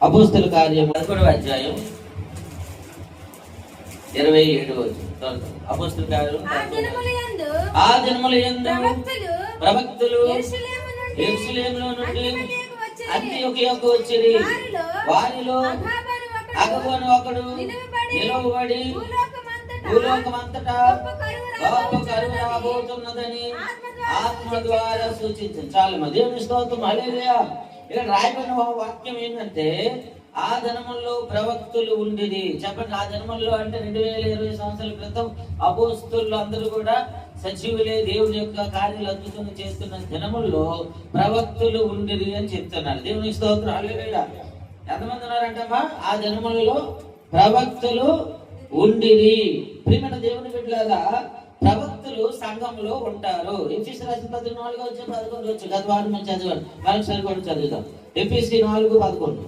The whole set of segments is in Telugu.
అపోస్తుల కార్యం పదకొండవ అధ్యాయం ఇరవై ఏడు అపోస్తుల కార్యం ఆ జన్మల యందు ప్రవక్తలు నుండి వచ్చిరి. అంత్యొకయకు వచ్చిరి. వారిలో అగాబను ఒకడు నిలువబడి భూలోకమంతటా గొప్ప కరువు రాబోతున్నదని ఆత్మ ద్వారా సూచించింది. చాలా మంది దేవుని స్తోత్రం. హల్లెలూయా. ఇక్కడ రాయబడిన వాక్యం ఏంటంటే ఆ దినముల్లో ప్రవక్తులు ఉండేది చెప్పండి ఆ దినముల్లో అంటే రెండు వేల ఇరవై సంవత్సరాల క్రితం అపోస్తులు అందరూ కూడా సజీవులే దేవుని యొక్క కార్యాలు అద్భుతంగా చేస్తున్న జనముల్లో ప్రవక్తులు ఉండిది అని చెప్తున్నారు. దేవుని స్తోత్రం. హల్లెలూయా. ఎంతమంది ఉన్నారంటమ్మా? ఆ దినములలో ప్రవక్తులు ఉండిరి. ప్రియమైన దేవుని బిడ్డలారా ప్రవక్తులు సంఘంలో ఉంటారు. ఎఫీసీ రాసిన పది నాలుగు వచ్చి పదకొండు వచ్చి గత వారం మనం చదివాడు వాళ్ళకి సరిపడి చదువుతాం. ఎఫీసీ నాలుగు పదకొండు.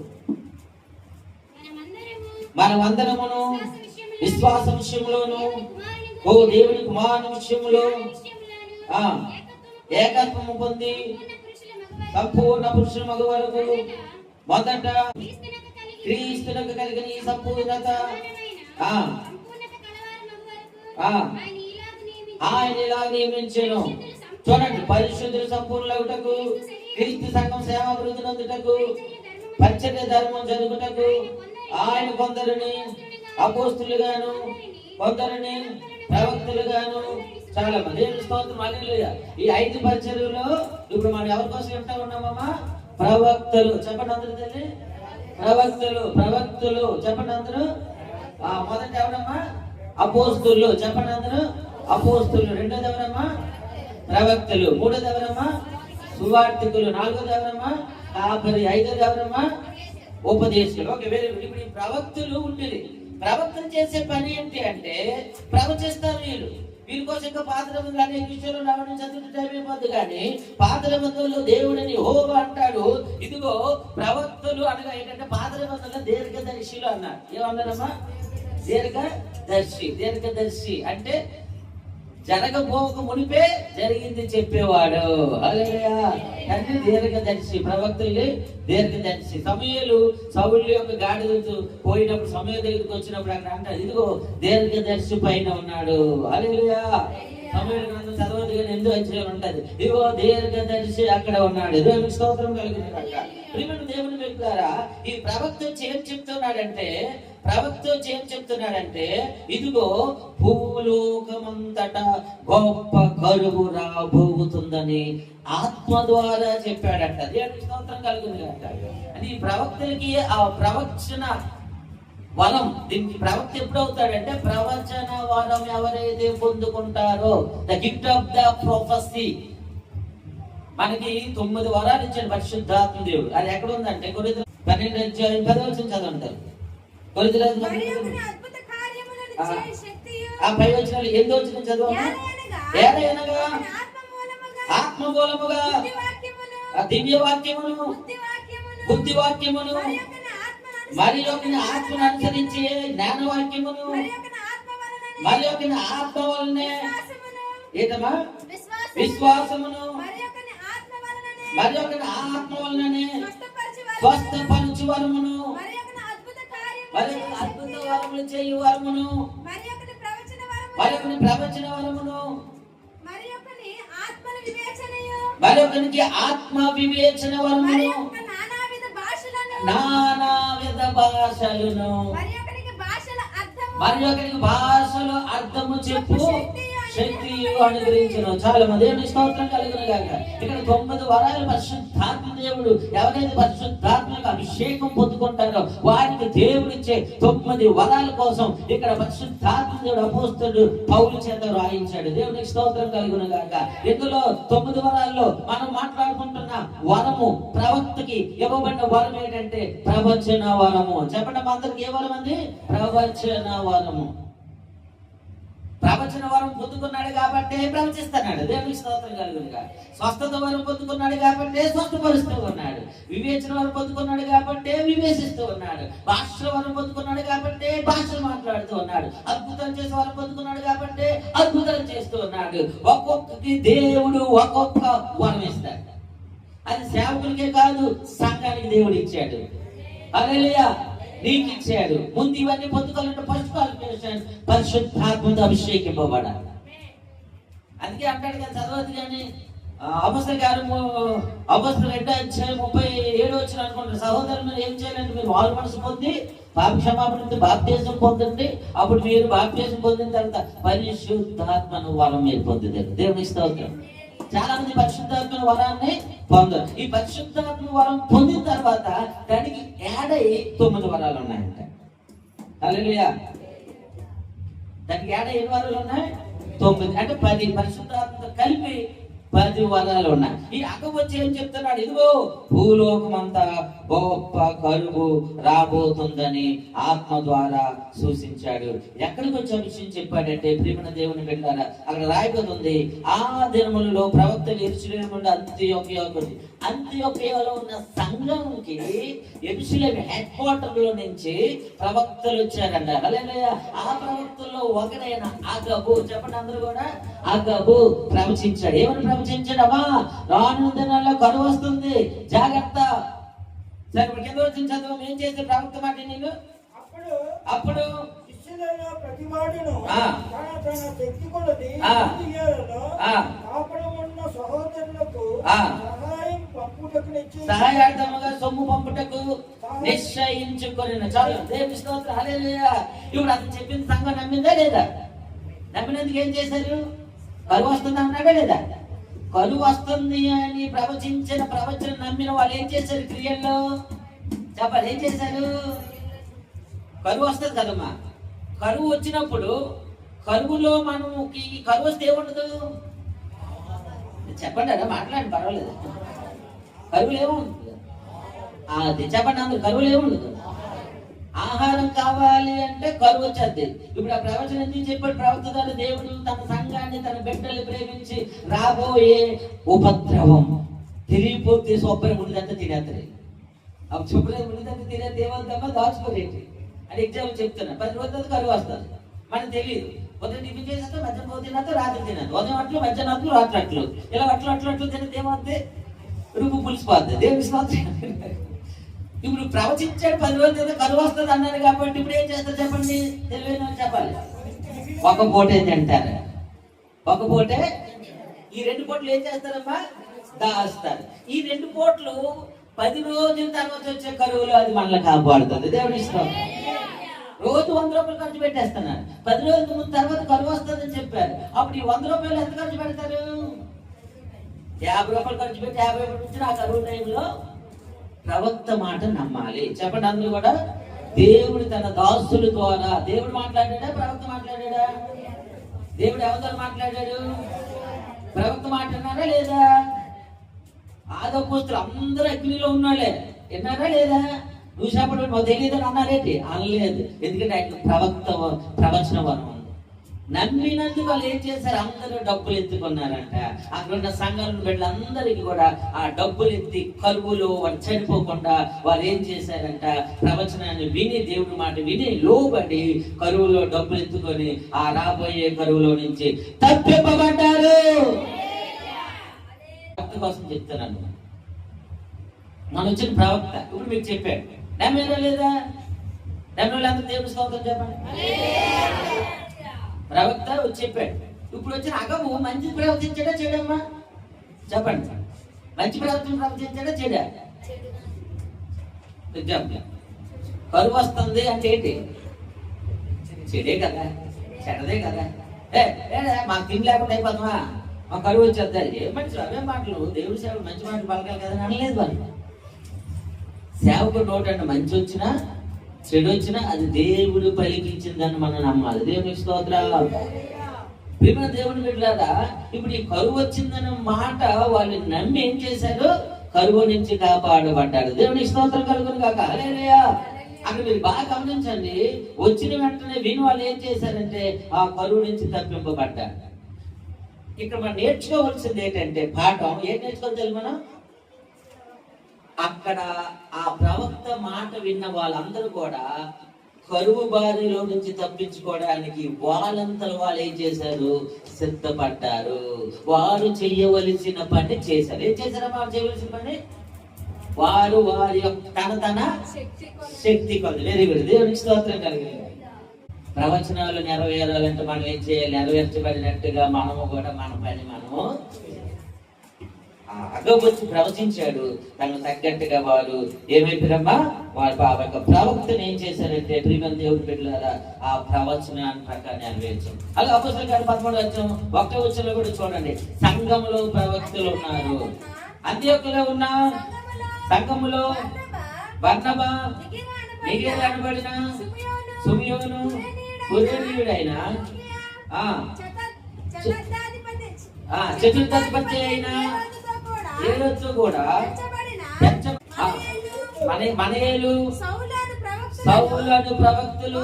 మనమందరమును విశ్వాస విషయంలోను ఓ దేవుని కుమారుని విషయంలో ఏకత్వము పొంది సంపూర్ణ పురుషుల మగ వరకు మొదట క్రీస్తునకు క్రీస్తులకు కలిగిన ఈ సంపూర్ణత ఆయన ఈలాగు ఇలా చూడండి పరిశుద్ధులు సంపూర్ణులగుటకు క్రీస్తు సంఘం సేవా నందుటకు పచ్చని ధర్మం జరుగుటకు ఆయన కొందరిని అపోస్తులుగాను కొందరిని ప్రవక్తులుగాను చాలా మంది స్తోత్రం ఈ ఐదు పరిచర్యలో ఇప్పుడు మనం ఎవరి కోసం చెప్తా ఉన్నామమ్మా ప్రవక్తలు. చెప్పండి అందరూ తల్లి. ప్రవక్తలు ప్రవక్తులు. చెప్పండి అందరూ. ఆ మొదట ఎవరమ్మా? అపోస్తులు. చెప్పండి అందరూ. అపోస్తులు రెండోది ఎవరమ్మా ప్రవక్తలు. మూడోది ఎవరమ్మా సువార్థికులు. నాలుగోది ఎవరమ్మా కాపరి ఐదోది ఎవరమ్మా ఉపదేశాలు. ఓకే వెరీ ఇప్పుడు ప్రవక్తులు ఉండేది ప్రవక్తలు చేసే పని ఏంటి అంటే ప్రవచిస్తారు వీళ్ళు. వీరి కోసం ఇంకా పాత్ర మందులు అనేక విషయాలు రావడం చదువుతూ టైం అయిపోద్ది కానీ పాత్ర మందుల్లో దేవుడని హోవా అంటాడు. ఇదిగో ప్రవక్తలు అనగా ఏంటంటే పాత్ర మందుల్లో దీర్ఘదర్శిలు అన్నారు. ఏమన్నారమ్మా? దీర్ఘదర్శి. దీర్ఘదర్శి అంటే జరగబోక మునిపే జరిగింది చెప్పేవాడు. హల్లెలూయా. అంటే దీర్ఘదర్శి ప్రవక్తల్ని దీర్ఘదర్శి. సమయలు సౌళ్ళు యొక్క గాడిదతో పోయినప్పుడు సమయ దగ్గరికి వచ్చినప్పుడు అక్కడ అంటారు ఇదిగో దీర్ఘదర్శి పైన ఉన్నాడు. హల్లెలూయా. సమయ గ్రంథం కానీ ఎందుకు అధ్యాయం ఇదిగో దీర్ఘదర్శి అక్కడ ఉన్నాడు. దేవునికి స్తోత్రం కలిగింది కాక ప్రియమైన దేవుని వ్యక్తులారా ఈ ప్రవక్త ఏం చెప్తున్నాడంటే ప్రవక్త వచ్చి ఏం చెప్తున్నాడంటే ఇదిగో భూలోకమంతట గొప్ప కరువు రాబోతుందని ఆత్మ ద్వారా చెప్పాడంట. దేవుని స్తోత్రం కలుగుతుంది కాక అని ఈ ప్రవక్తలకి ఆ ప్రవచన వరం దీనికి ప్రవక్త ఎప్పుడు అవుతాడంటే ప్రవచన వరం ఎవరైతే పొందుకుంటారో the gift of the prophecy మనకి తొమ్మిది వరాలు ఇచ్చాడు పరిశుద్ధాత్మ దేవుడు. అది ఎక్కడ ఉందంటే కొరిత పన్నెండు అధ్యాయం పదవచనం చదవంటారు కొరిత ఆ. పై వచ్చిన ఎనిమిది వచ్చిన ఏలయనగా? ఆయన ఆత్మ మూలముగా దివ్య వాక్యమును బుద్ధి వాక్యమును మరి యొక్కని ఆత్మను మరి ఒక ఆత్మను అనుసరించి జ్ఞాన వాక్యమును మరి యొక్కని ఆత్మ వలనే ఏంటమ్మా విశ్వాసమును మరి యొక్కని ఆత్మ వలననే స్వస్థపరచు వరమును, మరి అద్భుత వరములు చేయు వరమును మరి ఒకని ప్రవచన వరమును మరి ఒకనికి ఆత్మ వివేచన వరమును నానా విధ భాషలను. మరి ఒకరికి భాషల అర్థము చెప్పు. శక్తి అనుగ్రహించను. చాలా మంది స్తోత్రం కలిగిన గాక. ఇక్కడ తొమ్మిది వరాలు పరిశుద్ధాత్మ దేవుడు ఎవరైతే పరిశుద్ధాత్మక అభిషేకం పొందుకుంటారో వారికి దేవుడిచ్చే తొమ్మిది వరాల కోసం ఇక్కడ పరిశుద్ధాత్మ దేవుడు అపోస్తుడు పౌరు చేత రాయించాడు. దేవుడికి స్తోత్రం కలిగిన గాక. ఇందులో తొమ్మిది వరాల్లో మనం మాట్లాడుకుంటున్న వరము ప్రవక్తకి ఇవ్వబడిన వరం ఏంటంటే ప్రవచన వరము. చెప్పండి మా అందరికి ఏ వరం అండి? ప్రవచన వరము. ప్రవచన వరం పొందుకున్నాడు కాబట్టి ప్రవచిస్తున్నాడు. దేవునికి స్తోత్రం కలుగునుగా. స్వస్థత వరం పొందుకున్నాడు కాబట్టి స్వస్థపరుస్తూ ఉన్నాడు. వివేచన వరం పొందుకున్నాడు కాబట్టి వివేచిస్తూ ఉన్నాడు. భాషల వరం పొందుకున్నాడు కాబట్టి భాషలు మాట్లాడుతూ ఉన్నాడు. అద్భుతం చేసే వరం పొందుకున్నాడు కాబట్టి అద్భుతం చేస్తూ ఉన్నాడు. ఒక్కొక్కటి దేవుడు ఒక్కొక్క వరం ఇస్తాడు. అది సేవకులకే కాదు సంఘానికి దేవుడు ఇచ్చాడు. హల్లెలూయా. నీకు ఇచ్చాడు ముందు ఇవన్నీ పొందుకోవాలంటే ఫస్ట్ క్వాలిఫికేషన్ పరిశుద్ధాత్మతో అభిషేకింపబడాలి. అందుకే అంటాడు కానీ చదవద్దు కానీ అపస్త గారు అపస్త రెండో అధ్యాయం ముప్పై ఏడు వచ్చిన అనుకుంటారు. సహోదరులు మీరు ఏం చేయాలంటే మీరు వాళ్ళ మనసు పొంది పాప క్షమాపణ బాప్తీసం పొందండి. అప్పుడు మీరు బాప్తేజం పొందిన తర్వాత పరిశుద్ధాత్మను వాళ్ళ మీరు పొందుతారు. దేవుని స్తోత్రం. చాలా మంది పరిశుద్ధాత్మ వరాన్ని పొందరు. ఈ పరిశుద్ధాత్మ వరం పొందిన తర్వాత దానికి ఏడై తొమ్మిది వరాలు ఉన్నాయంట. హల్లెలూయా. దానికి ఏడై ఎన్ని వరాలు ఉన్నాయి? తొమ్మిది. అంటే పది. పరిశుద్ధాత్మతో కలిపి పది వదనలు ఉన్నాయి. ఈ అక్క వచ్చి ఏం చెప్తున్నాడు? ఇదిగో భూలోకం అంతా గొప్ప కరువు రాబోతుందని ఆత్మ ద్వారా సూచించాడు. ఎక్కడికి వచ్చి ఆ విషయం చెప్పాడంటే ప్రేమణ దేవుని పెట్టారా అక్కడ రాయబడి ఉంది ఆ దినములలో ప్రవక్తలు ఎరుసలేముండి అంత్యోపయోగం అంత్యోపయోగంలో ఉన్న సంఘంకి ఎరుసలేం హెడ్ క్వార్టర్లో నుంచి ప్రవక్తలు వచ్చారంట. ఆ ప్రవక్తల్లో ఒకడైన అగబు చెప్పండి అందరూ కూడా. అగబు ప్రవచించాడు. ఏమని ప్రవచించాడు అమ్మా రాను దినాల్లో కరువు వస్తుంది. జాగ్రత్త. సరే ఇప్పుడు కింద వచ్చిన చదువు. ఏం చేస్తే ప్రవక్త మాట నేను? అప్పుడు అప్పుడు ప్రతి ఆ. తన తన శక్తి కొలది. కాపడమున్న సహోదరులకు ఆ. సహాయం పంపుటకు నిశ్చయించి సహాయార్థముగా సొమ్ము పంపుటకు నిశ్చయించుకొని చాలు దేవుని స్తోత్రం. హల్లెలూయా. ఇప్పుడు అతను చెప్పిన సంఘం నమ్మిందా లేదా? నమ్మినందుకు ఏం చేశారు? కరువు వస్తుంది అన్నాడా లేదా? కరువు వస్తుంది అని ప్రవచించిన ప్రవచనం నమ్మిన వాళ్ళు ఏం చేశారు క్రియల్లో? చెప్పాలి ఏం చేశారు? కరువు వస్తుంది కదమ్మా. కరువు వచ్చినప్పుడు కరువులో మనకి కరువు వస్తే ఏముండదు? చెప్పండి అలా మాట్లాడండి పర్వాలేదు. కరువులు ఏముండదు అది చెప్పండి అందరు కరువులు ఏముండదు ఆహారం కావాలి అంటే కరువు వచ్చేది. ఇప్పుడు ఆ ప్రవచనం నుంచి చెప్పాడు? ప్రవర్తన దేవుడు తన సంఘాన్ని తన బిడ్డలు ప్రేమించి రాబోయే ఉపద్రవం. తిరిగిపోతే శుభ్రం ముందంతా తినేస్తారు. అప్పుడు శుభ్రం ముందంతా దేవుడు తప్ప దాచుకోలేంటి అని ఎగ్జాంపుల్ చెప్తున్నా. పది రోజుల కరువు వస్తారు మనకు తెలియదు. ఉదయం టిఫిన్ చేసేస్తే మధ్యాహ్నం పోతే తినద్దు రాత్రి తినద్దు ఉదయం అట్లు మధ్యాహ్నం అట్లు రాత్రి అట్లు. ఇలా అట్లు అట్లు అట్లు తినది ఏమవుతుంది పులుసు పులిసిపోద్ది. దేవుని స్తోత్రం. ఇప్పుడు ప్రవచించాడు పది రోజుల క్రితం కరువు వస్తుంది అన్నారు కాబట్టి ఇప్పుడు ఏం చేస్తారు చెప్పండి? తెలివైన వాళ్ళు చెప్పాలి. ఒక పూటే తింటారు? ఒక పూటే? ఈ రెండు పూటలు ఏం చేస్తారమ్మా? దాస్తారు. ఈ రెండు పూటలు పది రోజుల తర్వాత వచ్చే కరువులు అది మనల్ని కాపాడుతుంది. దేవుని ఇష్టం. రోజు వంద రూపాయలు ఖర్చు పెట్టేస్తున్నారు. పది రోజుల ముందు తర్వాత కరువు వస్తుందని చెప్పారు. అప్పుడు ఈ వంద రూపాయలు ఎంత ఖర్చు పెడతారు? యాభై రూపాయలు ఖర్చు పెట్టి యాభై రూపాయలు నుంచి ఆ కరువు టైంలో ప్రవక్త మాట నమ్మాలి. చెప్పండి అందరూ కూడా. దేవుడు తన దాసుల ద్వారా దేవుడు మాట్లాడాడా? ప్రవక్త మాట్లాడాడా? దేవుడు ఎవరితో మాట్లాడాడు? ప్రవక్త మాట్లాడినారా లేదా? ఆదపోస్తులు అందరూ అగ్నిలో ఉన్నాళ్ళే విన్నారా లేదా? నువ్వు చెప్పడం మాకు తెలియదు అన్నారేంటి? అనలేదు. ఎందుకంటే ఆయన ప్రవక్త ప్రవచన వరం నమ్మినందుకు వాళ్ళు ఏం చేశారు? అందరూ డబ్బులు ఎత్తుకున్నారంట. అక్కడ ఉన్న సంఘాల బిడ్డలందరికీ కూడా ఆ డబ్బులు ఎత్తి కరువులో వాళ్ళు చనిపోకుండా వాళ్ళు ఏం చేశారంట? ప్రవచనాన్ని విని దేవుడి మాట విని లోబడి కరువులో డబ్బులు ఎత్తుకొని ఆ రాబోయే కరువులో నుంచి తప్పింపబడ్డారు. కోసం చెప్తున్నాను. మన వచ్చిన ప్రవక్త ఇప్పుడు మీకు చెప్పాడు. నమ్మేదా లేదా? నమ్మే అందరూ స్తోత్రం చెప్పండి. ప్రవక్త వచ్చి చెప్పాడు. ఇప్పుడు వచ్చిన అగము మంచి ప్రవర్తించాడా చెడమ్మా? చెప్పండి. మంచి ప్రవర్తన ప్రవర్తించాడా చెడా? ఎగ్జాంపుల్. కరువు వస్తుంది అంటే ఏంటి? చెడే కదా చెడదే కదా. ఏ మాకు తిండి లేకుండా అయిపోతామా? మా కరువు వచ్చేద్దాం ఏ మనిషి అవే మాటలు. దేవుడి సేవలు మంచి మాటలు పలకాలి కదా అనలేదు వాళ్ళు. సేవకు నోటంటే మంచి వచ్చినా చెడు వచ్చినా అది దేవుడు పలికించిందని మనం నమ్మాలి. దేవుని స్తోత్రాలు. ప్రేమ దేవుని బిడ్డలారా ఇప్పుడు ఈ కరువు వచ్చిందన్న మాట వాళ్ళు నమ్మి ఏం చేశారు? కరువు నుంచి కాపాడబడ్డారు. దేవుని స్తోత్రం కలుగును కాక హల్లెలూయా. అక్కడ మీరు బాగా గమనించండి. వచ్చిన వెంటనే విని వాళ్ళు ఏం చేశారంటే ఆ కరువు నుంచి తప్పింపబడ్డారు. ఇక్కడ మనం నేర్చుకోవాల్సింది ఏంటంటే పాఠం. ఏం నేర్చుకోవాలి మనం అక్కడ ఆ ప్రవక్త మాట విన్న వాళ్ళందరూ కూడా కరువు బారిలో నుంచి తప్పించుకోవడానికి వాళ్ళంతలో వాళ్ళు ఏం చేశారు? సిద్ధపడ్డారు. వారు చెయ్యవలసిన పని చేశారు. ఏం చేశారమ్మా వారు చేయవలసిన పని? వారు వారి యొక్క తన తన శక్తి కొలది. వెరీ గుడ్ దేవునికి స్తోత్రం కలిగింది ప్రవచనాలు నెరవేరాలంటే మనం ఏం చేయాలి? నెరవేర్చబడినట్టుగా మనము కూడా మన పని మనము అగబొచ్చి ప్రవచించాడు. తనకు తగ్గట్టుగా వారు ఏమైపోయారమ్మా వారి ఆ యొక్క ప్రవక్తను ఏం చేశారంటే ప్రియమైన దేవుడు బిడ్డలారా ఆ ప్రవచనాన్ని ప్రకారం నెరవేర్చాం. అలా అపోసల గారు పదమూడు వచ్చాం ఒక్క వచ్చంలో కూడా చూడండి. సంఘంలో ప్రవక్తలు ఉన్నారు. అంత్యోకులో ఉన్న సంఘములో వర్ణబా మిగిలిన అనబడిన సిమియోను, సుమియోను ఆ, చతుర్థాధిపతి అయిన? ఏరోదుతో కూడా. మనయేలు, సౌలను ప్రవక్తలు.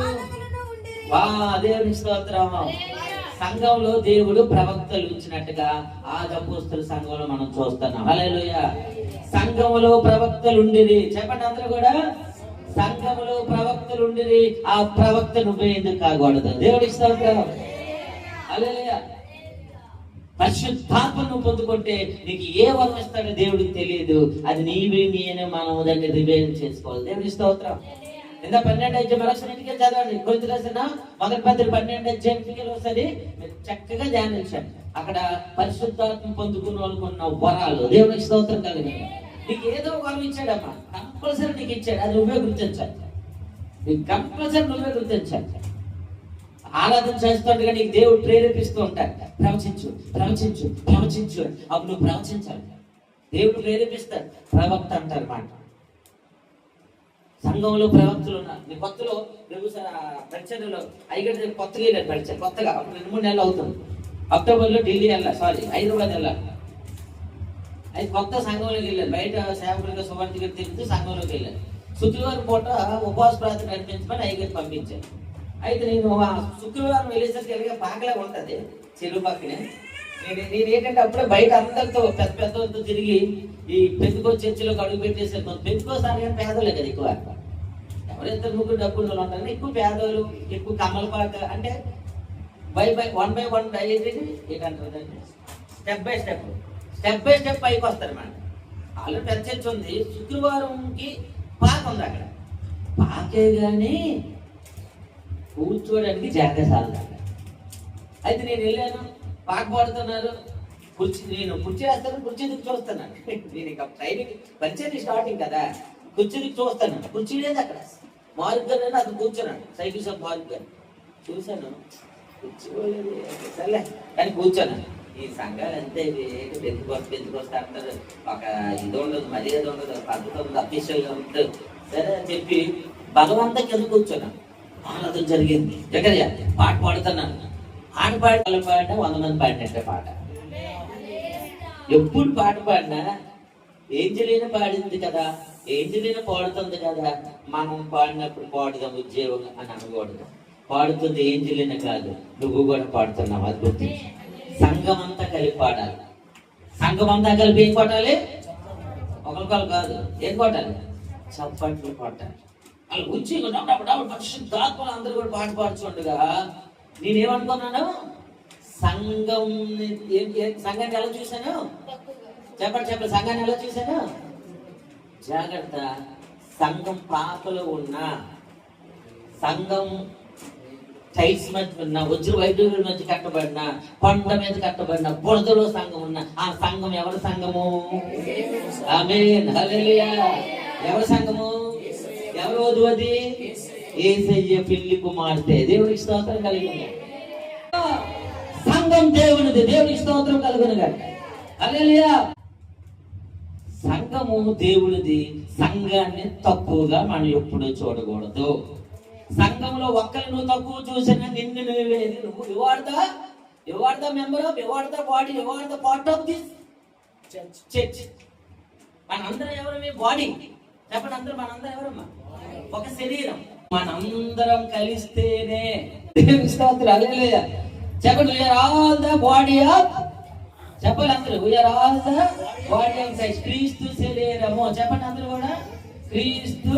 వా దేవుని స్తోత్రం సంఘంలో దేవుడు ప్రవక్తలు ఇచ్చినట్టుగా ఆ దపోస్తుల సంఘంలో మనం చూస్తున్నాం. హల్లెలూయ. సంఘములో ప్రవక్తలు ఉండిరి. చెప్పండి అందరూ కూడా. సంఘములో ప్రవక్తలు ఉండిరి. ఆ ప్రవక్త నువ్వే ఎందుకు కాకూడదు? దేవుడికి స్తోత్రం. హల్లెలూయ. పరిశుద్ధాత్మను పొందుకుంటే నీకు ఏ వరం ఇస్తాడో దేవుడికి తెలియదు. అది నీవే నేనే మనం దాన్ని రివైన్ చేసుకోవాలి. దేవుడి స్తోత్రం. ఇంత పన్నెండు అధ్యయం మరొకసారి ఇంటికి చదవండి. గురించి రాసిన మొదటి పత్రిక పన్నెండు అధ్యాయం ఇంటికి ఒకసారి చక్కగా ధ్యానించండి. అక్కడ పరిశుద్ధాత్మ పొందుకున్న వాళ్ళకున్న వరాలు దేవుడికి స్తోత్రం కలిగి నీకు ఏదో ఒక వరం ఇచ్చాడమ్మా. కంపల్సరీ నీకు ఇచ్చాడు. అది నువ్వే గుర్తించాలి. నీకు కంపల్సరీ నువ్వే గుర్తించాలి. ఆరాధన చేస్తుండగా నీకు దేవుడు ప్రేరేపిస్తూ ఉంటాడు. ప్రవచించు ప్రవచించు ప్రవచించు అని. అప్పుడు నువ్వు ప్రవచించాలి. దేవుడు ప్రేరేపిస్తాడు. ప్రవక్త అంటారు మాట. సంఘంలో ప్రవక్తలు ఉన్నారు. నేను కొత్తలో రేపు పరిచయలో ఐగడ కొత్తగా వెళ్ళాను పరిచయం కొత్తగా అప్పుడు రెండు మూడు నెలలు అవుతుంది. అక్టోబర్లో ఢిల్లీ వెళ్ళా సారీ హైదరాబాద్ వెళ్ళాలి అది కొత్త సంఘంలోకి వెళ్ళారు. బయట సేవకులుగా సువర్తిగా తిరుగుతూ సంఘంలోకి వెళ్ళారు. శుక్రవారం పూట ఉపవాస ప్రార్థన నడిపించమని ఐగర్ పంపించారు. అయితే నేను ఆ శుక్రవారం వెళ్ళేసరికి వెళ్ళగా పాకలే ఉంటుంది చెరువు పక్కనే నేను ఏంటంటే అప్పుడే బయట అందరితో పెద్ద పెద్దలతో తిరిగి ఈ పెద్దకో చర్చిలో అడుగు పెట్టేసారు పెద్దకోసారి కానీ పేదలే కదా ఎక్కువ. ఎవరైతే ముగ్గురు డబ్బులు వాళ్ళు ఎక్కువ పేదలు ఎక్కువ కమలపాక అంటే by by one by one by ఏంటంటారు step by step step by step పైకి వస్తారు మేడం వాళ్ళు పెద్ద చర్చ్ ఉంది శుక్రవారంకి పాక ఉంది అక్కడ. పాకే కానీ కూర్చోడానికి జాగ్రత్త సాధన. అయితే నేను వెళ్ళాను పాక పాడుతున్నారు కుర్చీ నేను కుర్చీ వేస్తాను కుర్చీ చూస్తున్నాను నేను ఇక ట్రైనింగ్ పరిచయం స్టార్టింగ్ కదా కుర్చీకి చూస్తాను. కుర్చీ లేదు అక్కడ. మార్క్ గారు అని అతను కూర్చున్నాడు. సైకిల్ షాప్ మార్క్ గారు చూశాను. కూర్చోలేదు సర్లే. కానీ కూర్చోను ఈ సంఘాలు అంతే పెంచుకొస్తే పెంచుకొస్తే అంటారు. ఒక ఇది ఉండదు మర్యాద ఉండదు పద్ధతి ఉండదు అఫీషియల్గా ఉంటుంది. సరే అని చెప్పి భగవంత ఎందుకు కూర్చున్నాను? ఆరాధన జరిగింది. దగ్గర పాట పాడుతున్నాను ఆట పాడి పాట వంద మంది పాడినట్టే పాట. ఎప్పుడు పాట పాడినా ఏంజలీన పాడింది కదా. ఏంజలీన పాడుతుంది కదా. మనం పాడినప్పుడు పాడుదాం ఉద్యోగం అని అనకూడదు. పాడుతుంది ఏంజలీన కాదు. నువ్వు కూడా పాడుతున్నావు. అది గుర్తించు సంఘం అంతా కలిపి పాడాలి. సంఘం అంతా కలిపి ఏం కొట్టాలి ఒకరికొకరు కాదు. ఏం కొట్టాలి చప్పట్లు కొట్టాలి వాళ్ళు వచ్చి పరిశుద్ధాత్మలు అందరూ కూడా పాట పాడుచుండగా నేనేమనుకున్నాను? సంఘం సంఘాన్ని ఎలా చూశాను? చెప్పండి చెప్పండి సంఘాన్ని ఎలా చూశాను? జాగ్రత్త. సంఘం పాపలో ఉన్న సంఘం టైల్స్ మధ్య ఉన్న వజ్ర వైద్యుల మధ్య కట్టబడిన కొండ మీద కట్టబడిన బురదలో సంఘం ఉన్న ఆ సంఘం ఎవరి సంఘము? ఎవరి సంఘము? ఎవరు అది? ఏసయ్య. పెళ్ళి కుమార్తె. దేవుడికి స్తోత్రం కలిగింది సంఘం దేవునిది. దేవుడికి స్తోత్రం కలుగునుగా హల్లెలూయా. సంఘము దేవునిది. సంఘాన్ని తక్కువగా మనం ఎప్పుడూ చూడకూడదు. సంఘంలో ఒక్కరు నువ్వు తక్కువ చూసినా నిన్ను నువ్వేది నువ్వు you are the you are the member of you are the body you are the part of this church మనందరం మీ బాడీ చెప్పండి అందరూ మనందరం ఎవరమ్మా? ఒక శరీరం. మనందరం కలిస్తేనే. దేవుని స్తోత్రం హల్లెలూయా. చెప్పండి we are all the body of చెప్పండి అందరూ we are all the body of Christ క్రీస్తు శరీరము. చెప్పండి అందరూ కూడా క్రీస్తు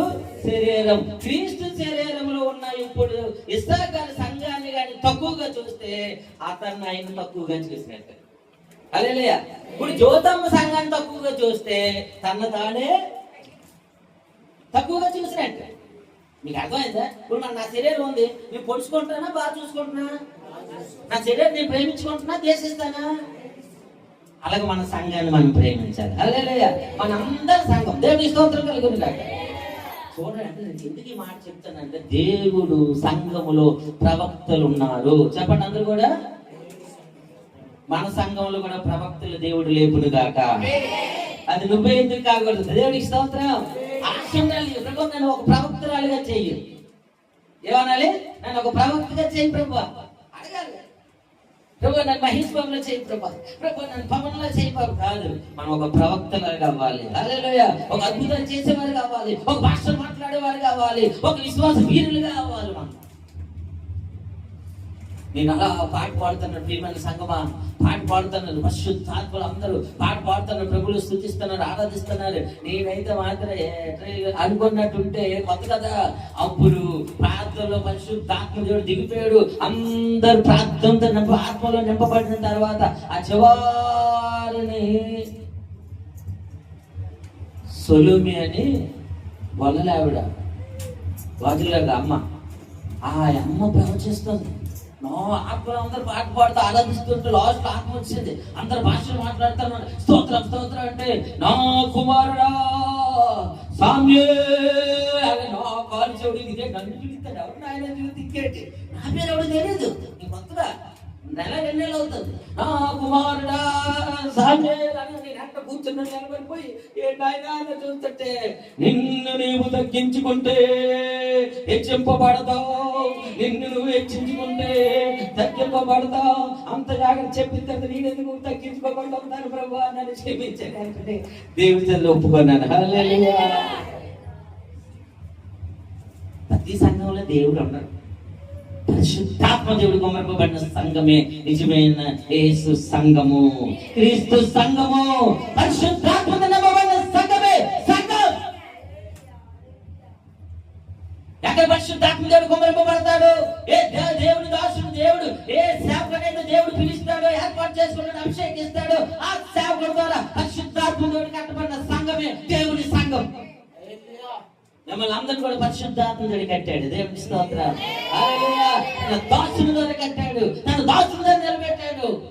శరీరం. క్రీస్తు శరీరంలో ఉన్న ఇప్పుడు ఇస్సాకాల సంఘాన్ని కానీ తక్కువగా చూస్తే అతన్ని ఆయన తక్కువగా చూసినట్టు. అలేలయ్య ఇప్పుడు జ్యోతమ్మ సంఘాన్ని తక్కువగా చూస్తే తన తానే తక్కువగా చూసినట్టు మీకు అర్థమైందా? ఇప్పుడు మన నా శరీరం ఉంది. నేను పొడుచుకుంటున్నా బాగా చూసుకుంటున్నా? నా శరీరం నేను ప్రేమించుకుంటున్నా దేశిస్తానా అలాగే మన సంఘాన్ని మనం ప్రేమించాలి. అదే మన అందరి సంఘం. దేవుని స్తోత్రం కలుగుతుంది కాక చూడండి నేను ఎందుకు ఈ మాట చెప్తానంటే దేవుడు సంఘములో ప్రవక్తలు ఉన్నారు చెప్పండి అందరూ కూడా. మన సంఘంలో కూడా ప్రవక్తలు దేవుడు లేపుడు గాక. అది నువ్వే ఎందుకు కాకూడదు? దేవుడికి స్తోత్రం. ఆశ లేదు ప్రభు నన్ను ఒక ప్రవక్తరాలుగా చెయ్యి ఏమనాలి? నన్ను ఒక ప్రవక్తగా చేయి ప్రభు. అడగాలి. ప్రభు నన్ను మహేశ్వరంలో చేయి ప్రభు. ప్రభు నన్ను పవన్లో చేయి ప్రభు. కాదు మనం ఒక ప్రవక్తలు కావాలి అదేలోయ ఒక అద్భుతం చేసేవారు కావాలి ఒక భాష మాట్లాడేవారు కావాలి ఒక విశ్వాస వీరులుగా కావాలి మనం. నేను అలా పాట పాడుతున్నాడు ప్రియమైన సంగమా పాట పాడుతున్నాడు పరిశుద్ధాత్మలు అందరూ పాట పాడుతున్నారు ప్రభులు స్థుతిస్తున్నారు ఆరాధిస్తున్నారు. నేనైతే మాత్రం అనుకున్నట్టుంటే కొత్త కదా అప్పుడు ప్రార్థనలో పరిశుద్ధాత్మ దేవుడు దిగిపోయాడు. అందరు ప్రార్థనతో నింప ఆత్మలో నింపబడిన తర్వాత ఆ చివారిని సొలుమి అని వదలావిడ. వదిలేగా అమ్మ. ఆ అమ్మ ప్రవచిస్తుంది. అందరు పాట పాడుతూ ఆరాధిస్తుంటే లాస్ట్ ఆత్మ వచ్చింది. అందరు భాషలు మాట్లాడుతున్నారు స్తోత్రం స్తోత్రం అంటే నా కుమారుడా సామ్యే. అదే నా కాలు చెవుడు ఇదే నన్ను పిలుస్తాడు ఎవరు ఆయన దిక్కేటి నా పేరు ఎవడు తెలియదు నెల రెండు నెలలు అవుతుంది నా కుమారుడా సామ్యే నేను అక్కడ కూర్చున్న నిలబడిపోయి ఏ చూస్తుంటే నిన్ను నీవు తగ్గించుకుంటే హెచ్చింపబడతావు. నిన్ను నువ్వు హెచ్చించుకుంటే తగ్గింపబడతావు. అంత జాగ్రత్త చెప్పిద్దంటే నేను ఎందుకు తగ్గించుకోబడతాను ప్రభు నన్ను క్షమించాను అంటే ఒప్పుకున్నాను. ప్రతి సంఘంలో దేవుడు ఉన్నాడు పరిశుద్ధాత్మ దేవుడు కొమ్మరపబడిన సంఘమే నిజమైన యేసు సంఘము. క్రీస్తు సంఘము. పరిశుద్ధాత్మ నమ్మబడిన సంఘమే సంఘం. ఎక్కడ పరిశుద్ధాత్మ దేవుడు కొమ్మరపబడతాడు ఏ దేవుడు దాసుడు దేవుడు. ఏ సేవకుడైతే దేవుడు పిలుస్తాడో ఏర్పాటు చేసుకున్నాడు అభిషేకిస్తాడు ఆ సేవకుడు ద్వారా పరిశుద్ధాత్మ దేవుడు కట్టబడిన సంఘమే దేవుని సంఘం. మిమ్మల్ని అందరిని కూడా పరిశుద్ధాత్మ దేవుడు కట్టాడు. దేవుని స్తోత్రం తన దాసుని ద్వారా కట్టాడు. తన దాసుని ద్వారా నిలబెట్టాడు.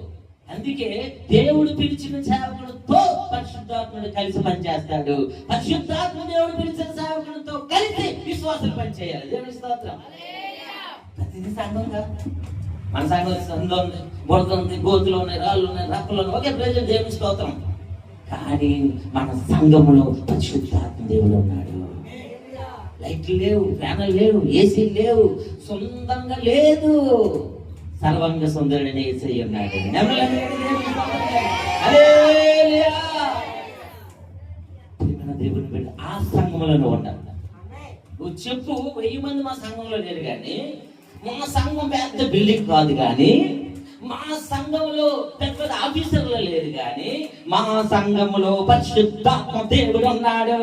అందుకే దేవుడు పిలిచిన సేవకులతో పరిశుద్ధాత్ముడు కలిసి పనిచేస్తాడు. పరిశుద్ధాత్మ దేవుడు పిలిచిన సేవకులతో కలిసి విశ్వాసం పనిచేయాలి. దేవుని స్తోత్రం. ప్రతిదీ సంఘం కాదు. మన సంఘం సంఘం ఉంది బుడత ఉంది గోతులు ఉన్నాయి రాళ్ళు ఉన్నాయి రక్కలు ఉన్నాయి. ఒకే ప్రజలు దేవుని స్తోత్రం. కానీ మన సంఘములో పరిశుద్ధాత్మ దేవుడు ఉన్నాడు. లైట్లు లేవు ఫ్యాన్లు లేవు ఏసీలు లేవు సొంతంగా లేదు. సర్వంగ సుందరుడిని ఏసై ఉన్నాడు. దేవుని బిడ్డ ఆ సంఘంలో ఉండాలి నువ్వు చెప్పు వెయ్యి మంది మా సంఘంలో లేరు కానీ మా సంఘం పెద్ద బిల్డింగ్ కాదు కానీ మా సంఘంలో పెద్ద ఆఫీసర్లు లేరు కానీ మా సంఘంలో పరిశుద్ధాత్మ దేవుడు ఉన్నాడు.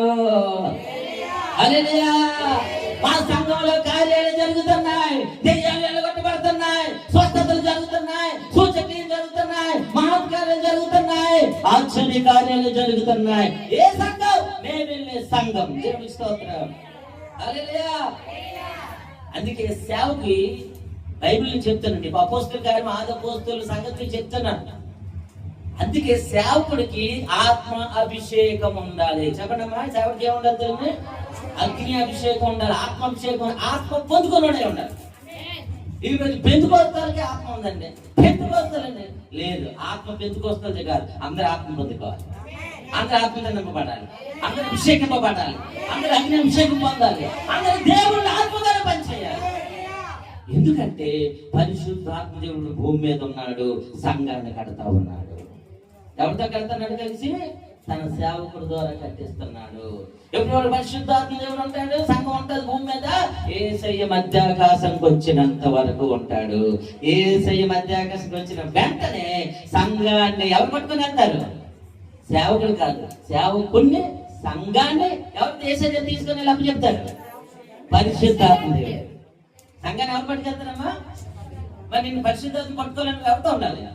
మా సంఘంలో కార్యాలు జరుగుతున్నాయి. దెయ్యాలు ఎలగొట్టబడుతున్నాయి. స్వస్థతలు జరుగుతున్నాయి. సూచక్రియలు జరుగుతున్నాయి. మహత్కార్యాలు జరుగుతున్నాయి. ఆశ్చర్య కార్యాలు జరుగుతున్నాయి. ఏ సంఘం? మేము వెళ్ళే సంఘం. దేవుని స్తోత్రం. అందుకే సేవకి బైబిల్ చెప్తానండి. అపోస్తుల కార్యం ఆదపోస్తుల సంగతులు చెప్తున్నాను. అందుకే సేవకుడికి ఆత్మ అభిషేకం ఉండాలి. చెప్పండి అమ్మా సేవకుడికి ఏముండాలి తెలియదు అగ్ని అభిషేకం ఉండాలి ఆత్మ అభిషేకం ఆత్మ పొందుకునే ఉండాలి ఇవి ప్రతి పెందుకోస్తాలకి ఆత్మ ఉందండి. పెందుకోస్తాలండి లేదు ఆత్మ పెందుకోస్తుంది కాదు అందరు ఆత్మ పొందుకోవాలి. అందరు ఆత్మతో నింపబడాలి అందరు అభిషేకింపబడాలి అందరు అగ్ని అభిషేకం పొందాలి. అందరు దేవుడు ఆత్మగానే పనిచేయాలి. ఎందుకంటే పరిశుద్ధాత్మ దేవుడు భూమి మీద ఉన్నాడు సంఘాన్ని కడతా ఉన్నాడు. ఎవరితో కడతాడు? కలిసి? తన సేవకుడు ద్వారా కట్టిస్తున్నాడు. ఎప్పుడు పరిశుద్ధాత్మ దేవుడు ఉంటాడు? సంఘం ఉంటుంది భూమి మీద? ఏసయ్య మధ్యాకాశంకి వచ్చినంత వరకు ఉంటాడు. ఏసయ్య మధ్యాకాశంకి వచ్చిన వెంటనే సంఘాన్ని ఎవరు పట్టుకుని వెళ్తారు? సేవకుడు కాదు. సేవకుణ్ణి సంఘాన్ని ఎవరు దేశం తీసుకుని వెళ్ళి చెప్తారు? పరిశుద్ధాత్మ దేవుడు. సంఘాన్ని ఎవరు పట్టుకెళ్తారమ్మా? మరి నిన్ను పరిశుద్ధాత్మ పట్టుకోవాలని ఎవరితో ఉండాలి?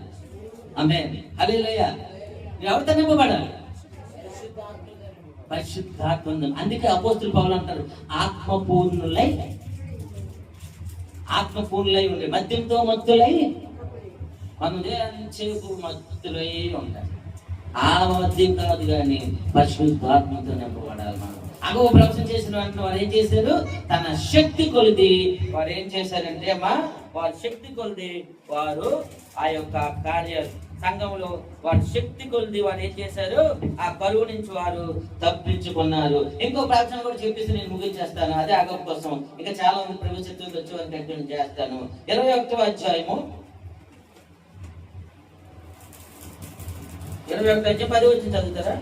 అమ్మే అదే లయ్యా ఎవరితో నింపబడాలి? పరిశుద్ధాత్మ అందుకే అపోస్తులు పవన్ అంటారు ఆత్మపూర్ణులై ఆత్మపూర్ణులై ఉండే మద్యంతో మత్తులై మనం మత్తులై ఉండాలి. ఆ మద్యం కాదు కానీ పరిశుద్ధాత్మతో నింపబడాలి మనం. అగో ప్రవచనం చేసిన వెంటనే వారు ఏం చేశారు? తన శక్తి కొలిది వారు ఏం చేశారంటే అమ్మా వారి శక్తి కొలిది వారు ఆ యొక్క కార్య సంఘంలో వారి శక్తి కొలిది వారు ఏం చేశారు? ఆ కరువు నుంచి వారు తప్పించుకున్నారు. ఇంకో ప్రవచనం కూడా చెప్పేసి నేను ముగించేస్తాను. అదే అగం కోసం. ఇంకా చాలా మంది ప్రవేశితులు వచ్చి వారికి చేస్తాను. ఇరవై ఒకటో అధ్యాయము. ఇరవై ఒకటి అధ్యాయం పది వచ్చి చదువుతారా?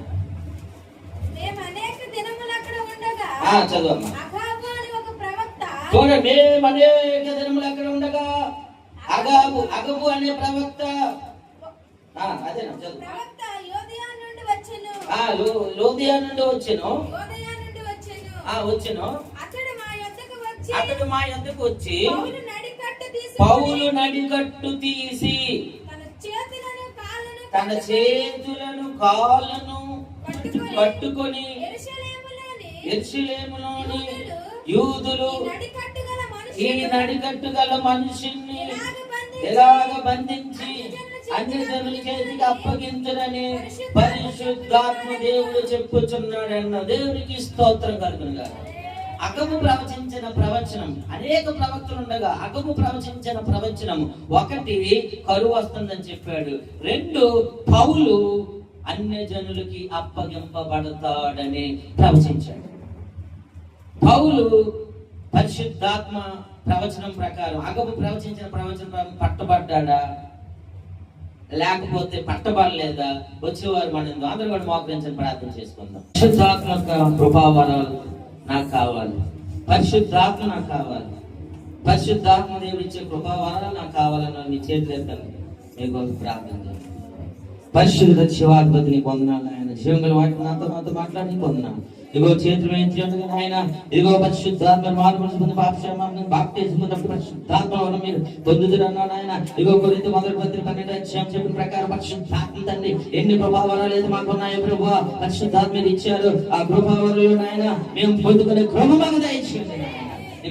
చూడండి మేము అనేక దినములు అక్కడ ఉండగా అగాబు అగబు అనే ప్రవక్త అదేనా చదువు ప్రవక్త యోధియా నుండి వచ్చెను. ఆ లోదియా నుండి వచ్చాను. యోధియా నుండి వచ్చెను. ఆ వచ్చాను. అతడు మా యొద్దకు వచ్చి అతడు మా ఎందుకు వచ్చి పౌలు నడికట్టు తీసి పౌలు నడిగట్టు తీసి తన చేతులను కాళ్ళను తన చేతులను కాళ్ళను పట్టుకొని ఎర్షిలేములోని యూదులు ఈ నడికట్టు గల బంధించి ఎలాగ బంధించి అన్ని జనుల చేతికి అప్పగించడని పరిశుద్ధాత్మ దేవుడు చెప్పుచున్నాడన్న దేవునికి స్తోత్రం కలుగునుగా అగము ప్రవచించిన ప్రవచనం అనేక ప్రవక్తలు ఉండగా అగము ప్రవచించిన ప్రవచనం ఒకటి కరువు వస్తుందని చెప్పాడు. రెండు పౌలు అన్య జనులకి అప్పగింపబడతాడని ప్రవచించాడు. పౌలు పరిశుద్ధాత్మ ప్రవచనం ప్రకారం అగము ప్రవచించిన ప్రవచనం పట్టబడ్డాడా? లేకపోతే పట్టబడలేదా? వచ్చేవారు మనం అందరూ కూడా మోకరించని ప్రార్థన చేసుకుందాం. పరిశుద్ధాత్మ కృపావరాలు నాకు కావాలి. పరిశుద్ధాత్మ నాకు కావాలి. పరిశుద్ధాత్మ దేవుడు ఇచ్చే కృపావరాలు నాకు కావాలని నీ చేతులు మీకు ప్రార్థన పరిశుద్ధ శివాధిపతిని పొందనాలు ఆయన. శివంగల వాటి నాతో మాతో మాట్లాడి పొందాను ఇదిగో చేతులు వేయించి ఆయన ఇదిగో పరిశుద్ధాత్మ మార్పు పాపక్షేమాన్ని బాప్టిజం పొందినప్పుడు పరిశుద్ధాత్మ మీరు పొందుతురు ఆయన. ఇదిగో కొరింత మొదటి పత్రిక పన్నెండు అధ్యాయం చెప్పిన ప్రకారం పరిశుద్ధాత్మ తండ్రి ఎన్ని ప్రభావాలు లేదు మాకు ఉన్నాయో ప్రభు పరిశుద్ధాత్మ మీరు ఇచ్చారు. ఆ ప్రభావాలు నాయన మేము పొందుకునే క్రమமாக దయచేయండి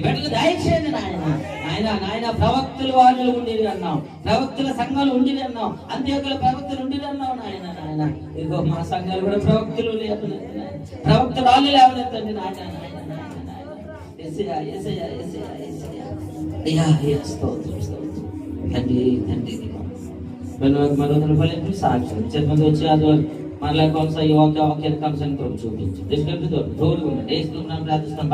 బిడ్డలు దయచేయండి నాయన. నాయన నాయన ప్రవక్తులు వాళ్ళు ఉండేది అన్నాం ప్రవక్తుల సంఘాలు ఉండేది అన్నాం అంత్యోకుల ప్రవక్తులు ఉండేది అన్నాం నాయన నాయన. ఇదిగో మా సంఘాలు కూడా ప్రవక్తులు లేదు ప్రవక్త వాళ్ళు లేవనెత్తండి నాయన తండ్రి తండ్రి ఫలింపు సాక్ష్యం చిన్నది వచ్చి అది మరలా చూపించు. ప్రార్థిస్తాం